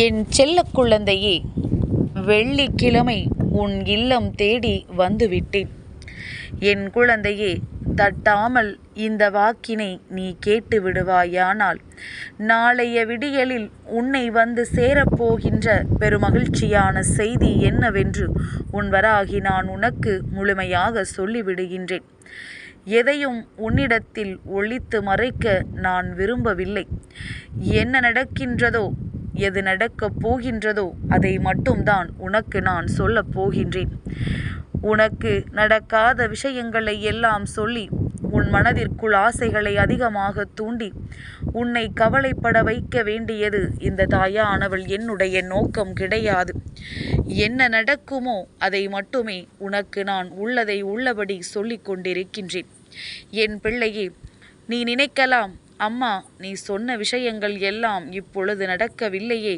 என் செல்ல குழந்தையே வெள்ளிக்கிழமை உன் இல்லம் தேடி வந்துவிட்டேன். என் குழந்தையே தட்டாமல் இந்த வாக்கினை நீ கேட்டு விடுவாயானால் நாளைய விடியலில் உன்னை வந்து சேரப்போகின்ற பெருமகிழ்ச்சியான செய்தி என்னவென்று உன் வராகி நான் உனக்கு முழுமையாக சொல்லிவிடுகின்றேன். எதையும் உன்னிடத்தில் ஒழித்து மறைக்க நான் விரும்பவில்லை. என்ன நடக்கின்றதோ எது நடக்கப் போகின்றதோ அதை மட்டும்தான் உனக்கு நான் சொல்லப் போகின்றேன். உனக்கு நடக்காத விஷயங்களை எல்லாம் சொல்லி உன் மனதிற்குள் ஆசைகளை அதிகமாக தூண்டி உன்னை கவலைப்பட வைக்க வேண்டியது இந்த தாயானவள் என்னுடைய நோக்கம் கிடையாது. என்ன நடக்குமோ அதை மட்டுமே உனக்கு நான் உள்ளதை உள்ளபடி சொல்லிக் கொண்டிருக்கின்றேன். என் பிள்ளையே நீ நினைக்கலாம் அம்மா நீ சொன்ன விஷயங்கள் எல்லாம் இப்பொழுது நடக்கவில்லையே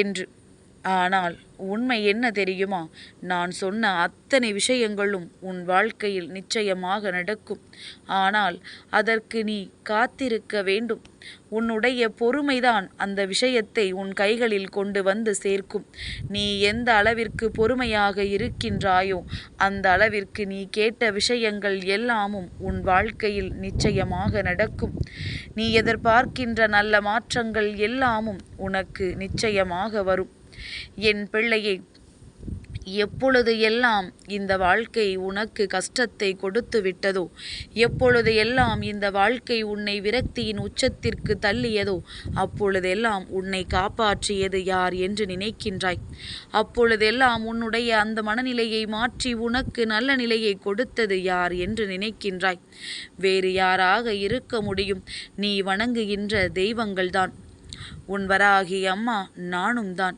என்று. ஆனால் உண்மை என்ன தெரியுமா? நான் சொன்ன அத்தனை விஷயங்களும் உன் வாழ்க்கையில் நிச்சயமாக நடக்கும். ஆனால் அதற்கு நீ காத்திருக்க வேண்டும். உன்னுடைய பொறுமைதான் அந்த விஷயத்தை உன் கைகளில் கொண்டு வந்து சேர்க்கும். நீ எந்த அளவிற்கு பொறுமையாக இருக்கின்றாயோ அந்த அளவிற்கு நீ கேட்ட விஷயங்கள் எல்லாமும் உன் வாழ்க்கையில் நிச்சயமாக நடக்கும். நீ எதிர்பார்க்கின்ற நல்ல மாற்றங்கள் எல்லாமும் உனக்கு நிச்சயமாக வரும். என் பிள்ளையை எப்பொழுது எல்லாம் இந்த வாழ்க்கை உனக்கு கஷ்டத்தை கொடுத்து விட்டதோ எப்பொழுது எல்லாம் இந்த வாழ்க்கை உன்னை விரக்தியின் உச்சத்திற்கு தள்ளியதோ அப்பொழுதெல்லாம் உன்னை காப்பாற்றியது யார் என்று நினைக்கின்றாய். அப்பொழுதெல்லாம் உன்னுடைய அந்த மனநிலையை மாற்றி உனக்கு நல்ல நிலையை கொடுத்தது யார் என்று நினைக்கின்றாய். வேறு யாராக இருக்க முடியும்? நீ வணங்குகின்ற தெய்வங்கள்தான். உன் வராகி அம்மா நானும் தான்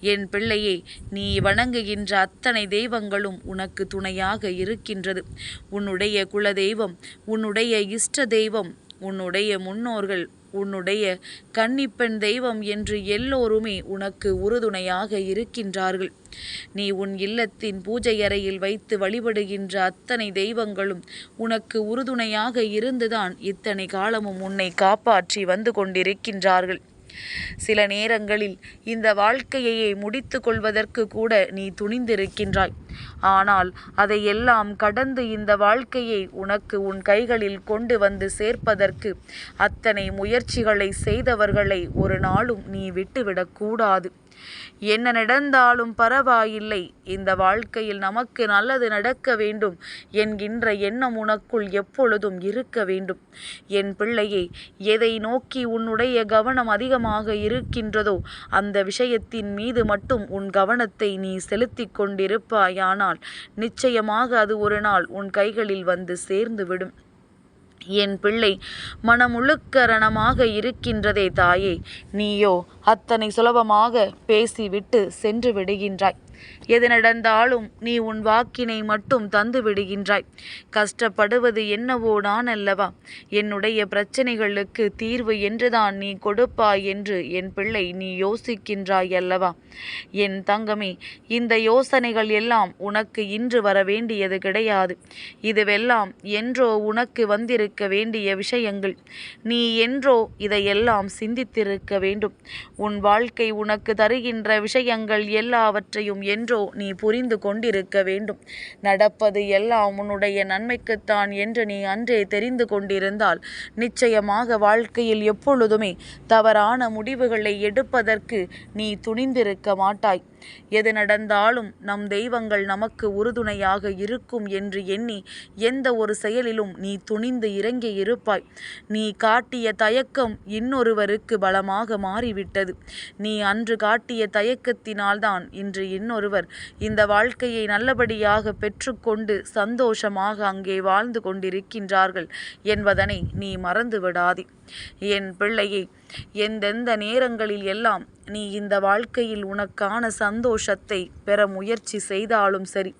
என் பிள்ளையே நீ வணங்குகின்ற அத்தனை தெய்வங்களும் உனக்கு துணையாக இருக்கின்றது. உன்னுடைய குலதெய்வம் உன்னுடைய இஷ்ட தெய்வம் உன்னுடைய முன்னோர்கள் உன்னுடைய கன்னிப்பெண் தெய்வம் என்று எல்லோருமே உனக்கு உறுதுணையாக இருக்கின்றார்கள். நீ உன் இல்லத்தின் பூஜை அறையில் வைத்து வழிபடுகின்ற அத்தனை தெய்வங்களும் உனக்கு உறுதுணையாக இருந்துதான் இத்தனை காலமும் உன்னை காப்பாற்றி வந்து கொண்டிருக்கின்றார்கள். சில நேரங்களில் இந்த வாழ்க்கையையே முடித்து கொள்வதற்கு கூட நீ துணிந்திருக்கின்றாய். ஆனால் அதையெல்லாம் கடந்து இந்த வாழ்க்கையை உனக்கு உன் கைகளில் கொண்டு வந்து சேர்ப்பதற்கு அத்தனை முயற்சிகளை செய்தவர்களை ஒரு நாளும் நீ விட்டுவிடக்கூடாது என்ன நடந்தாலும் பரவாயில்லை. இந்த வாழ்க்கையில் நமக்கு நல்லது நடக்க வேண்டும் என்கின்ற எண்ணம் உனக்குள் எப்பொழுதும் இருக்க வேண்டும். என் பிள்ளையே எதை நோக்கி உன்னுடைய கவனம் அதிகமாக இருக்கின்றதோ அந்த விஷயத்தின் மீது மட்டும் உன் கவனத்தை நீ செலுத்தி கொண்டிருப்பாயானால் நிச்சயமாக அது ஒரு நாள் உன் கைகளில் வந்து சேர்ந்துவிடும். என் பிள்ளை மனமுழுக்கரணமாக இருக்கின்றதே தாயே. நீயோ அத்தனை சுலபமாக பேசிவிட்டு சென்று விடுகின்றாய். எது நடந்தாலும் நீ உன் வாக்கினை மட்டும் தந்து விடுகின்றாய். கஷ்டப்படுவது என்னவோ நான் அல்லவா என்னுடைய பிரச்சனைகளுக்கு தீர்வு என்றுதான் நீ கொடுப்பாய் என்று என் பிள்ளை நீ யோசிக்கின்றாய் அல்லவா என் தங்கமே இந்த யோசனைகள் எல்லாம் உனக்கு இன்று வர வேண்டியது கிடையாது. இதுவெல்லாம் என்றோ உனக்கு வந்திருக்க வேண்டிய விஷயங்கள். நீ என்றோ இதையெல்லாம் சிந்தித்திருக்க வேண்டும். உன் வாழ்க்கை உனக்கு தருகின்ற விஷயங்கள் எல்லாவற்றையும் என்றோ நீ புரிந்து கொண்டிருக்க வேண்டும். நடப்பது எல்லாம் உன்னுடைய நன்மைக்குத்தான் என்று நீ அன்றே தெரிந்து கொண்டிருந்தால் நிச்சயமாக வாழ்க்கையில் எப்பொழுதுமே தவறான முடிவுகளை எடுப்பதற்கு நீ துணிந்திருக்க மாட்டாய். எது நடந்தாலும் நம் தெய்வங்கள் நமக்கு உறுதுணையாக இருக்கும் என்று எண்ணி எந்த ஒரு செயலிலும் நீ துணிந்து இறங்கி இருப்பாய். நீ காட்டிய தயக்கம் இன்னொருவருக்கு பலமாக மாறிவிட்டது. நீ அன்று காட்டிய தயக்கத்தினால்தான் இன்று இன்னொருவர் இந்த வாழ்க்கையை நல்லபடியாக பெற்றுக்கொண்டு சந்தோஷமாக அங்கே வாழ்ந்து கொண்டிருக்கின்றார்கள் என்பதனை நீ மறந்து விடாதே என் பிள்ளையை எந்தெந்த நேரங்களில் எல்லாம் நீ இந்த வாழ்க்கையில் உனக்கான சந்தோஷத்தை பெற முயற்சி செய்தாலும் சரி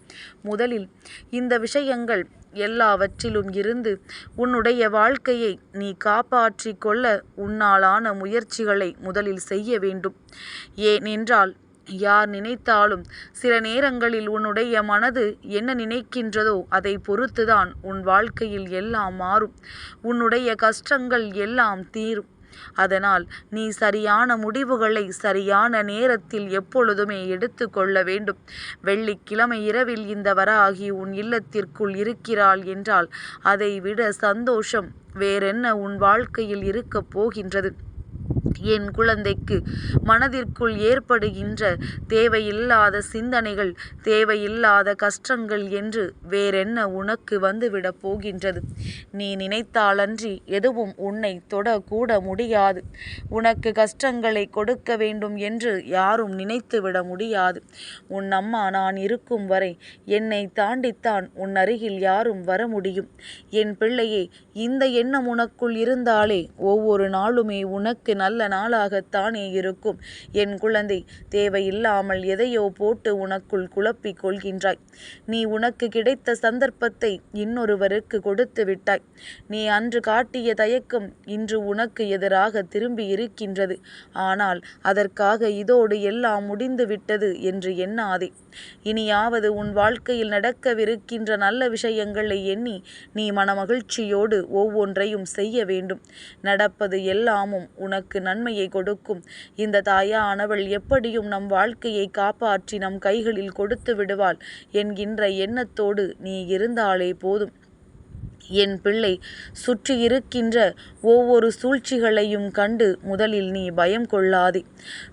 முதலில் இந்த விஷயங்கள் எல்லாவற்றிலும் இருந்து உன்னுடைய வாழ்க்கையை நீ காப்பாற்றி கொள்ள உன்னாலான முயற்சிகளை முதலில் செய்ய வேண்டும். ஏனென்றால் யார் நினைத்தாலும் சில நேரங்களில் உன்னுடைய மனது என்ன நினைக்கின்றதோ அதை பொறுத்துதான் உன் வாழ்க்கையில் எல்லாம் மாறும். உன்னுடைய கஷ்டங்கள் எல்லாம் தீரும். அதனால் நீ சரியான முடிவுகளை சரியான நேரத்தில் எப்பொழுதுமே எடுத்து கொள்ள வேண்டும். வெள்ளிக்கிழமை இரவில் இந்த வராகி உன் இல்லத்திற்குள் இருக்கிறாள் என்றால் அதை விட சந்தோஷம் வேறென்ன உன் வாழ்க்கையில் இருக்கப் போகின்றது. என் குழந்தைக்கு மனதிற்குள் ஏற்படுகின்ற தேவையில்லாத சிந்தனைகள் தேவையில்லாத கஷ்டங்கள் என்று வேறென்ன உனக்கு வந்துவிடப் போகின்றது? நீ நினைத்தாலன்றி எதுவும் உன்னை தொடக்கூட முடியாது. உனக்கு கஷ்டங்களை கொடுக்க வேண்டும் என்று யாரும் நினைத்துவிட முடியாது. உன் அம்மா நான் இருக்கும் வரை என்னை தாண்டித்தான் உன் அருகில் யாரும் வர முடியும். என் பிள்ளையே இந்த எண்ணம் உனக்குள் இருந்தாலே ஒவ்வொரு நாளுமே உனக்கு நல்ல நாளாகத்தானே இருக்கும். என் குழந்தை தேவையில்லாமல் எதையோ போட்டு உனக்குள் குழப்பிக் கொள்கின்றாய். நீ உனக்கு கிடைத்த சந்தர்ப்பத்தை இன்னொருவருக்கு கொடுத்து விட்டாய். நீ அன்று காட்டிய தயக்கம் இன்று உனக்கு எதிராக திரும்பி இருக்கின்றது. ஆனால் அதற்காக இதோடு எல்லாம் முடிந்து விட்டது என்று எண்ணாதே. இனியாவது உன் வாழ்க்கையில் நடக்கவிருக்கின்ற நல்ல விஷயங்களை எண்ணி நீ மனமகிழ்ச்சியோடு ஒவ்வொன்றையும் செய்ய வேண்டும். நடப்பது எல்லாமும் உனக்கு நன்மையை கொடுக்கும். இந்த தாயானவள் எப்படியும் நம் வாழ்க்கையை காப்பாற்றி நம் கைகளில் கொடுத்து விடுவாள். என்கின்ற எண்ணத்தோடு நீ இருந்தாலே போதும். என் பிள்ளை சுற்றி இருக்கின்ற ஒவ்வொரு சூழ்ச்சிகளையும் கண்டு முதலில் நீ பயம் கொள்ளாதே.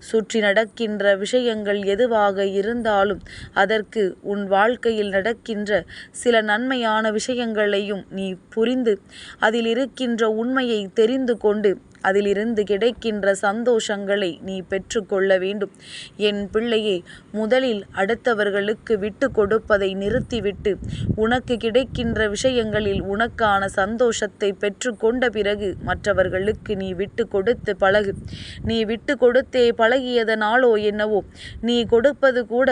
சுற்றி நடக்கின்ற விஷயங்கள் எதுவாக இருந்தாலும் அதற்கு உன் வாழ்க்கையில் நடக்கின்ற சில நன்மையான விஷயங்களையும் நீ புரிந்து அதில் இருக்கின்ற உண்மையை தெரிந்து கொண்டு அதிலிருந்து கிடைக்கின்ற சந்தோஷங்களை நீ பெற்றுக்கொள்ள வேண்டும். என் பிள்ளையே முதலில் அடுத்தவர்களுக்கு விட்டு கொடுப்பதை நிறுத்திவிட்டு உனக்கு கிடைக்கின்ற விஷயங்களில் உனக்கான சந்தோஷத்தை பெற்றுக்கொண்ட பிறகு மற்றவர்களுக்கு நீ விட்டு கொடுத்து பழகு. நீ விட்டு கொடுத்தே பழகியதனாலோ என்னவோ நீ கொடுப்பது கூட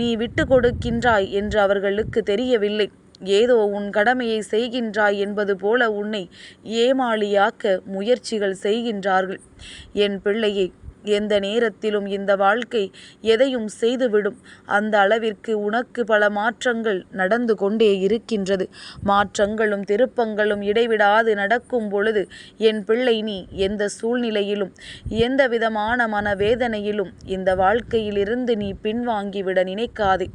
நீ விட்டு கொடுக்கின்றாய் என்று அவர்களுக்கு தெரியவில்லை. ஏதோ உன் கடமையை செய்கின்றாய் என்பது போல உன்னை ஏமாளியாக்க முயற்சிகள் செய்கின்றார்கள். என் பிள்ளையை எந்த நேரத்திலும் இந்த வாழ்க்கை எதையும் செய்துவிடும். அந்த அளவிற்கு உனக்கு பல மாற்றங்கள் நடந்து கொண்டே இருக்கின்றது. மாற்றங்களும் திருப்பங்களும் இடைவிடாது நடக்கும் பொழுது என் பிள்ளை நீ எந்த சூழ்நிலையிலும் எந்த விதமான மனவேதனையிலும் இந்த வாழ்க்கையிலிருந்து நீ பின்வாங்கிவிட நினைக்காதே.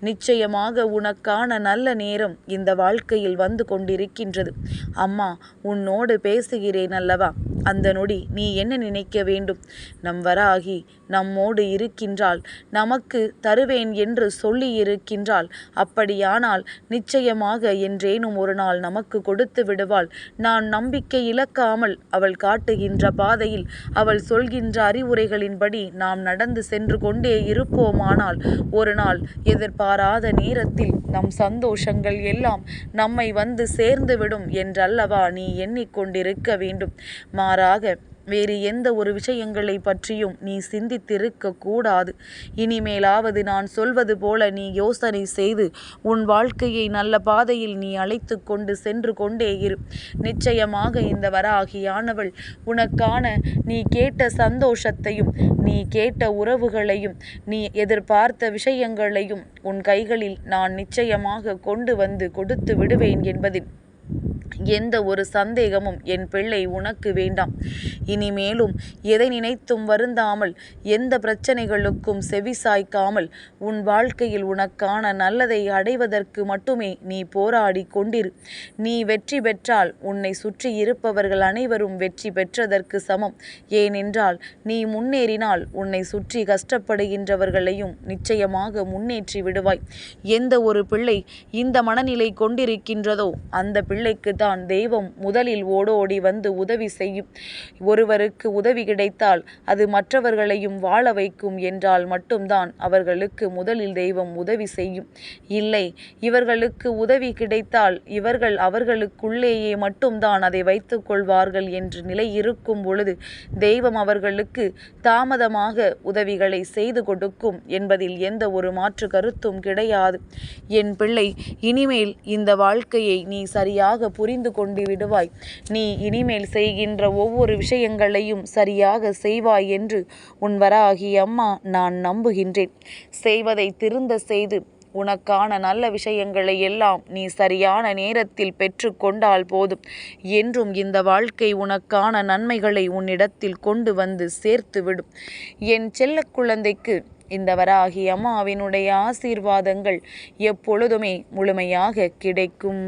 நிச்சயமாக உனக்கான நல்ல நேரம் இந்த வாழ்க்கையில் வந்து கொண்டிருக்கின்றது. அம்மா உன்னோடு பேசுகிறேன் அல்லவா? அந்த நொடி நீ என்ன நினைக்க வேண்டும்? நம் வராகி நம்மோடு இருக்கின்றாள். நமக்கு தருவேன் என்று சொல்லி இருக்கின்றாள். அப்படியானால் நிச்சயமாக என்றேனும் ஒரு நாள் நமக்கு கொடுத்து விடுவாள். நான் நம்பிக்கை இழக்காமல் அவள் காட்டுகின்ற பாதையில் அவள் சொல்கின்ற அறிவுரைகளின்படி நாம் நடந்து சென்று கொண்டே இருப்போமானால் ஒரு நாள் எதிர்பாராத நேரத்தில் நம் சந்தோஷங்கள் எல்லாம் நம்மை வந்து சேர்ந்துவிடும் என்றல்லவா நீ எண்ணிக்கொண்டிருக்க வேண்டும். மாறாக வேறு எந்த ஒரு விஷயங்களை பற்றியும் நீ சிந்தித்திருக்க கூடாது. இனிமேலாவது நான் சொல்வது போல நீ யோசனை செய்து உன் வாழ்க்கையை நல்ல பாதையில் நீ அழைத்து கொண்டு சென்று கொண்டே இரு. நிச்சயமாக இந்த வராகியானவள் உனக்கான நீ கேட்ட சந்தோஷத்தையும் நீ கேட்ட உறவுகளையும் நீ எதிர்பார்த்த விஷயங்களையும் உன் கைகளில் நான் நிச்சயமாக கொண்டு வந்து கொடுத்து விடுவேன் என்பதில் எந்த ஒரு சந்தேகமும் என் பிள்ளை உனக்கு வேண்டாம். இனிமேலும் எதை நினைத்தும் வருந்தாமல் எந்த பிரச்சனைகளுக்கும் செவி சாய்க்காமல் உன் வாழ்க்கையில் உனக்கான நல்லதை அடைவதற்கு மட்டுமே நீ போராடி கொண்டிரு. நீ வெற்றி பெற்றால் உன்னை சுற்றி இருப்பவர்கள் அனைவரும் வெற்றி பெற்றதற்கு சமம். ஏனென்றால் நீ முன்னேறினால் உன்னை சுற்றி கஷ்டப்படுகின்றவர்களையும் நிச்சயமாக முன்னேற்றி விடுவாய். எந்த ஒரு பிள்ளை இந்த மனநிலை கொண்டிருக்கின்றதோ அந்த பிள்ளைக்கு தான் தெய்வம் முதலில் ஓடோடி வந்து உதவி செய்யும். ஒருவருக்கு உதவி கிடைத்தால் அது மற்றவர்களையும் வாழ வைக்கும் என்றால் மட்டும்தான் அவர்களுக்கு முதலில் தெய்வம் உதவி செய்யும். இல்லை இவர்களுக்கு உதவி கிடைத்தால் இவர்கள் அவர்களுக்குள்ளேயே மட்டும்தான் அதை வைத்துக் கொள்வார்கள் என்று நிலை இருக்கும் பொழுது தெய்வம் அவர்களுக்கு தாமதமாக உதவிகளை செய்து கொடுக்கும் என்பதில் எந்த ஒரு மாற்று கருத்தும் கிடையாது. என் பிள்ளை இனிமேல் இந்த வாழ்க்கையை நீ சரியாக புரிந்து கொண்டு விடுவாய். நீ இனிமேல் செய்கின்ற ஒவ்வொரு விஷயங்களையும் சரியாக செய்வாய் என்று உன் வராகி அம்மா நான் நம்புகின்றேன். செய்வதை திருந்த செய்து உனக்கான நல்ல விஷயங்களை எல்லாம் நீ சரியான நேரத்தில் பெற்று கொண்டால் போதும். என்றும் இந்த வாழ்க்கை உனக்கான நன்மைகளை உன்னிடத்தில் கொண்டு வந்து சேர்த்துவிடும் என் செல்ல குழந்தைக்கு இந்த வராகி அம்மாவினுடைய ஆசீர்வாதங்கள் எப்பொழுதுமே முழுமையாக கிடைக்கும்.